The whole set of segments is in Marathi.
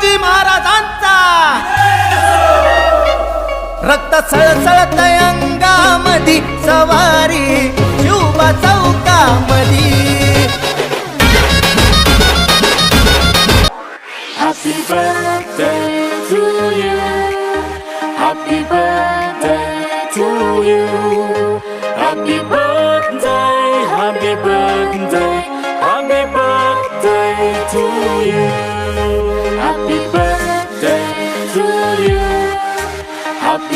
शिवाजी महाराजांचा. रक्त रक्तछळ छळयन् काम धिक्छ मारि झुमा छौँ काम दिहासी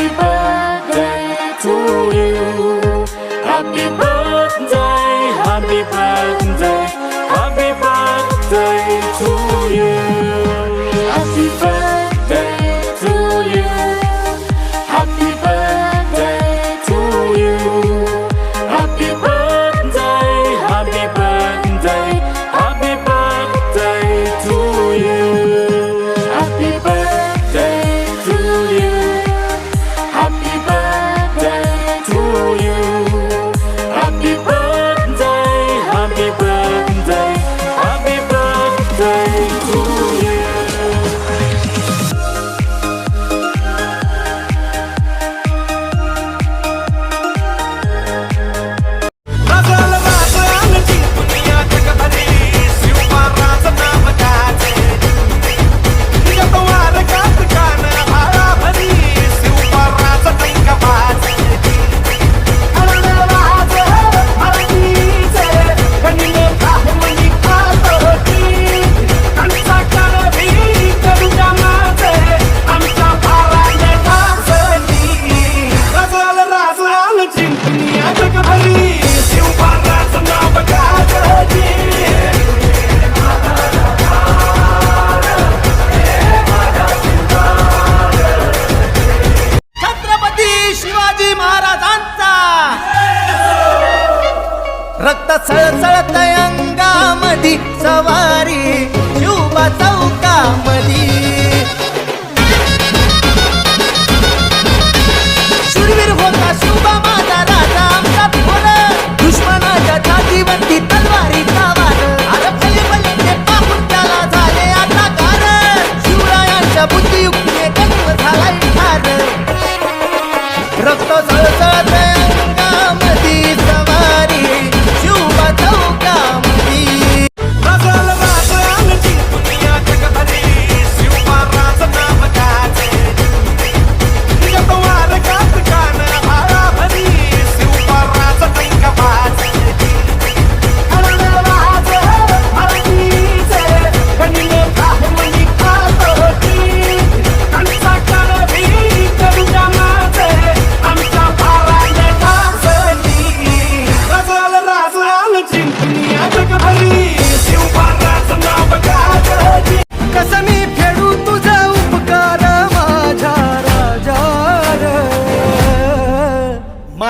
happy. day सळसळत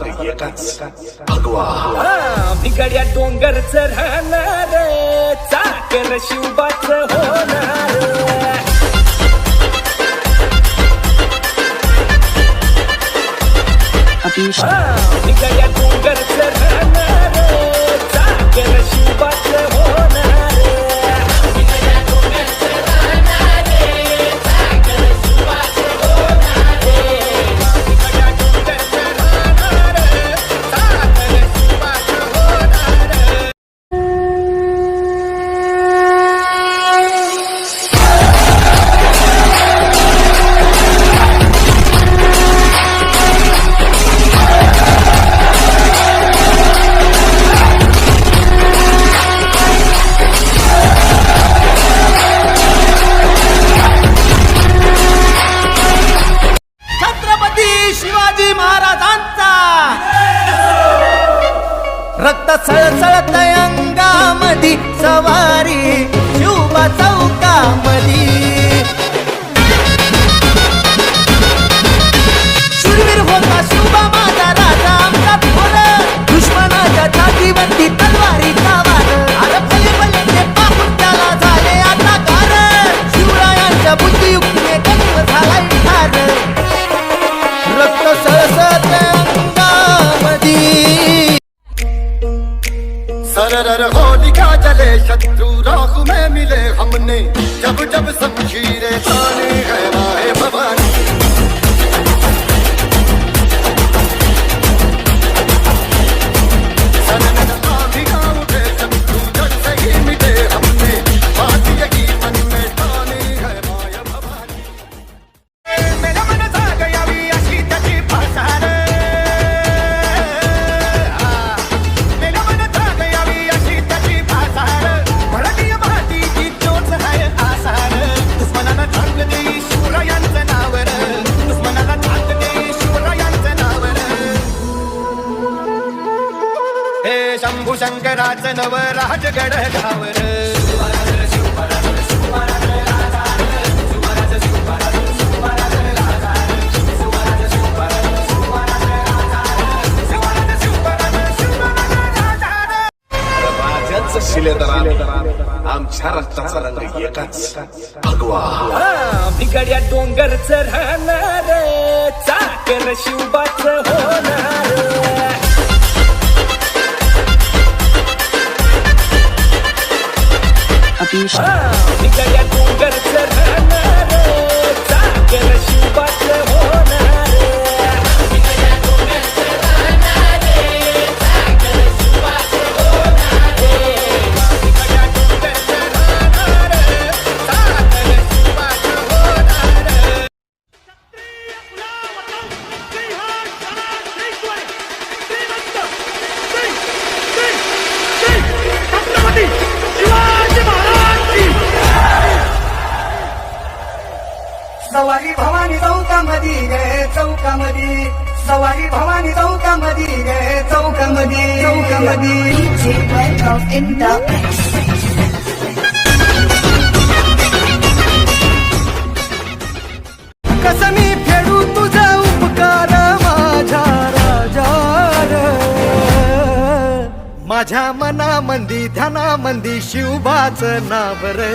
फक्त एकच भगवा भिगड्या डोंगर चढणार चाकर शिवबा सरर होलिका जले शत्रु राहु में मिले हमने। जब जब शमशीरें ताने है भवानी। एकच भगवा भिगड्या डोंगरच राहणार चाकर शिवबाच होणार भिगड्या सवारी भवानी चौकामधी रे चौकामधी. सवारी भवानी चौकामधी रे चौकामधी. चौकामधी. इन द कसमी फेडू तुझा उपकार माझ्या राजा माझ्या मनामंदी ध्यानामंदी शिवबाच नाव रे.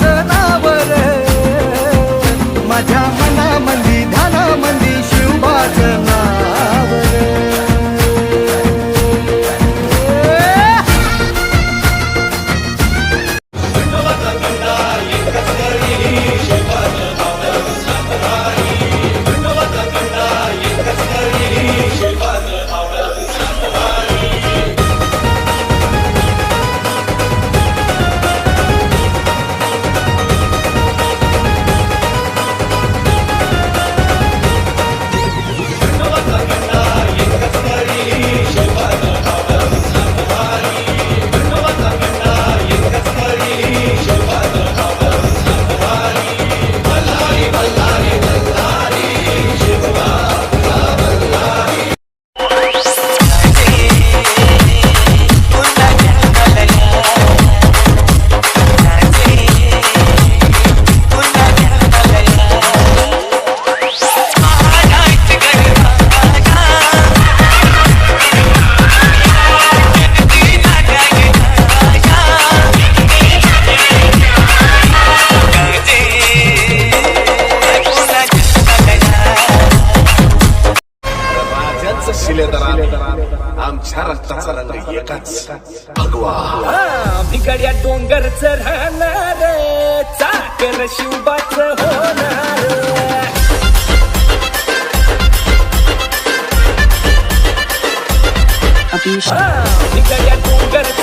एकाच भगवा. भिगड्या डोंगरच राहणार चाकर शिवबाच होणार भिगड्या डोंगरच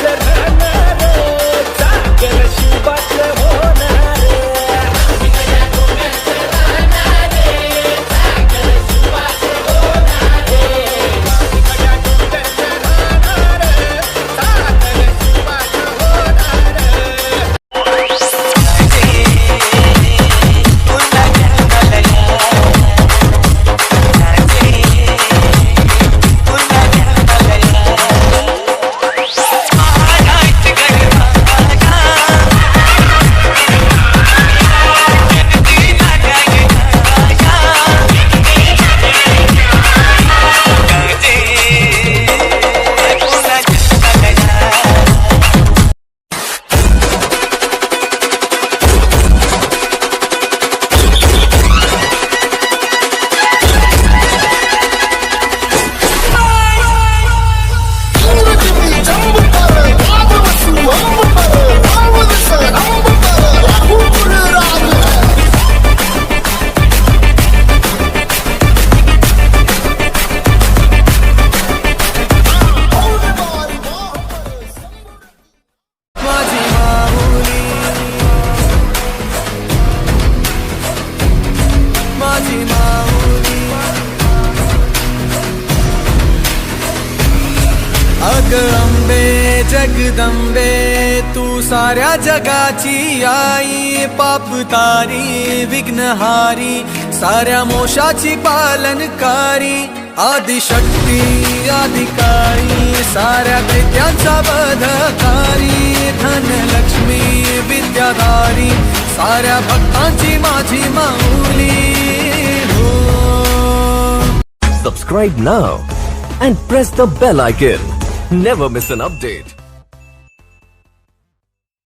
जगाची आई पाप तारी विघ्नहारी साऱ्या मोशाची पालनकारी आदिशक्ती अधिकारी साऱ्या कृत्यांचा बधकारी धनलक्ष्मी विद्याधारी साऱ्या भक्तांची माझी माऊली subscribe now and press the bell bell never miss an update.